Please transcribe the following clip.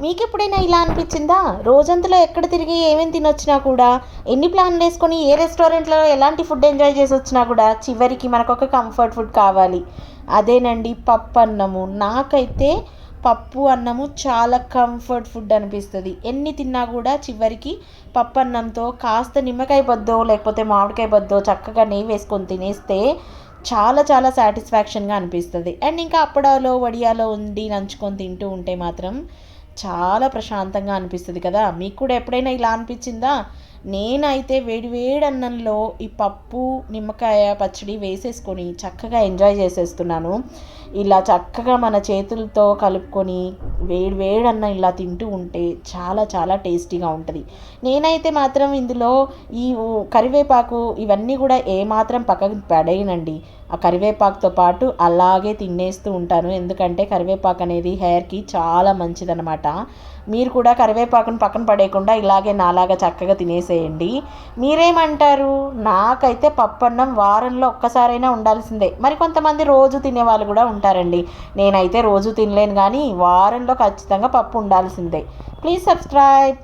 మీకు ఎప్పుడైనా ఇలా అనిపించిందా? రోజంతలో ఎక్కడ తిరిగి ఏమేమి తినొచ్చినా కూడా ఎన్ని ప్లాన్లు వేసుకొని ఏ రెస్టారెంట్లో ఎలాంటి ఫుడ్ ఎంజాయ్ చేసి వచ్చినా కూడా చివరికి మనకు ఒక కంఫర్ట్ ఫుడ్ కావాలి. అదేనండి పప్పు అన్నము. నాకైతే పప్పు అన్నము చాలా కంఫర్ట్ ఫుడ్ అనిపిస్తుంది. ఎన్ని తిన్నా కూడా చివరికి పప్పు అన్నంతో కాస్త నిమ్మకాయ బద్దో లేకపోతే మామిడికాయ బద్దో చక్కగా నెయ్యి వేసుకొని తినేస్తే చాలా చాలా సాటిస్ఫాక్షన్గా అనిపిస్తుంది. అండ్ ఇంకా అప్పడాలో వడియాలో ఉండి నంచుకొని తింటూ ఉంటే మాత్రం చాలా ప్రశాంతంగా అనిపిస్తుంది కదా. మీకు కూడా ఎప్పుడైనా ఇలా అనిపించిందా? నేనైతే వేడి వేడి అన్నంలో ఈ పప్పు నిమ్మకాయ పచ్చడి వేసేసుకొని చక్కగా ఎంజాయ్ చేసేస్తున్నాను. ఇలా చక్కగా మన చేతులతో కలుపుకొని వేడివేడి అన్నం ఇలా తింటూ ఉంటే చాలా చాలా టేస్టీగా ఉంటుంది. నేనైతే మాత్రం ఇందులో ఈ కరివేపాకు ఇవన్నీ కూడా ఏమాత్రం పక్కకు పడేయనండి. ఆ కరివేపాకుతో పాటు అలాగే తినేస్తూ ఉంటాను. ఎందుకంటే కరివేపాకు అనేది హెయిర్కి చాలా మంచిదన్నమాట. మీరు కూడా కరివేపాకును పక్కన పడేయకుండా ఇలాగే నాలాగా చక్కగా తినేసేయండి. మీరేమంటారు? నాకైతే పప్పన్నం వారంలో ఒక్కసారైనా ఉండాల్సిందే. మరి కొంతమంది రోజు తినే వాళ్ళు కూడా ఉంటారండి. నేనైతే రోజు తినలేను కానీ వారంలో ఖచ్చితంగా పప్పు ఉండాల్సిందే. Please subscribe.